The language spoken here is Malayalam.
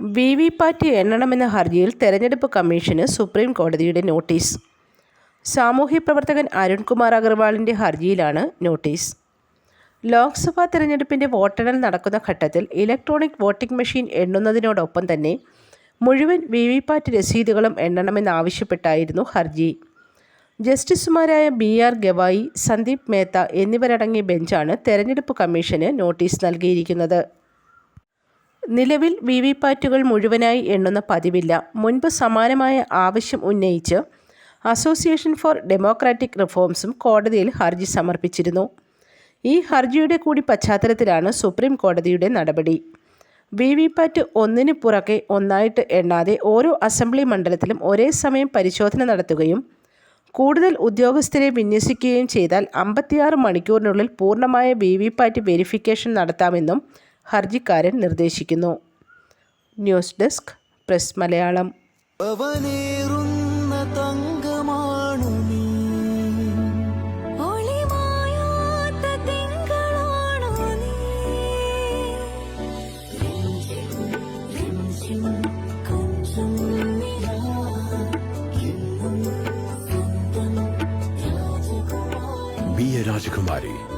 വി വി പാറ്റ് എണ്ണണമെന്ന ഹർജിയിൽ തെരഞ്ഞെടുപ്പ് കമ്മീഷന് സുപ്രീം കോടതിയുടെ നോട്ടീസ്. സാമൂഹ്യ പ്രവർത്തകൻ അരുൺകുമാർ അഗർവാളിന്റെ ഹർജിയിലാണ് നോട്ടീസ്. ലോക്സഭാ തെരഞ്ഞെടുപ്പിന്റെ വോട്ടെണ്ണൽ നടക്കുന്ന ഘട്ടത്തിൽ ഇലക്ട്രോണിക് വോട്ടിംഗ് മെഷീൻ എണ്ണുന്നതിനോടൊപ്പം തന്നെ മുഴുവൻ വി വി പാറ്റ് രസീതുകളും എണ്ണണമെന്നാവശ്യപ്പെട്ടായിരുന്നു ഹർജി. ജസ്റ്റിസുമാരായ ബി ആർ ഗവായി സന്ദീപ് മേത്ത എന്നിവരടങ്ങിയ ബെഞ്ചാണ് തെരഞ്ഞെടുപ്പ് കമ്മീഷന് നോട്ടീസ് നൽകിയിരിക്കുന്നത്. നിലവിൽ വി വി പാറ്റുകൾ മുഴുവനായി എണ്ണുന്ന പതിവില്ല. മുൻപ് സമാനമായ ആവശ്യം ഉന്നയിച്ച് അസോസിയേഷൻ ഫോർ ഡെമോക്രാറ്റിക് റിഫോംസും കോടതിയിൽ ഹർജി സമർപ്പിച്ചിരുന്നു. ഈ ഹർജിയുടെ കൂടി പശ്ചാത്തലത്തിലാണ് സുപ്രീം കോടതിയുടെ നടപടി. വി വി പാറ്റ് ഒന്നിന് പുറകെ ഒന്നായിട്ട് എണ്ണാതെ ഓരോ അസംബ്ലി മണ്ഡലത്തിലും ഒരേ സമയം പരിശോധന നടത്തുകയും കൂടുതൽ ഉദ്യോഗസ്ഥരെ വിന്യസിക്കുകയും ചെയ്താൽ അമ്പത്തിയാറ് മണിക്കൂറിനുള്ളിൽ പൂർണമായ വി വി പാറ്റ് വെരിഫിക്കേഷൻ നടത്താമെന്നും ഹർജിക്കാരൻ നിർദ്ദേശിക്കുന്നു. News desk press Malayalam. Rajakumari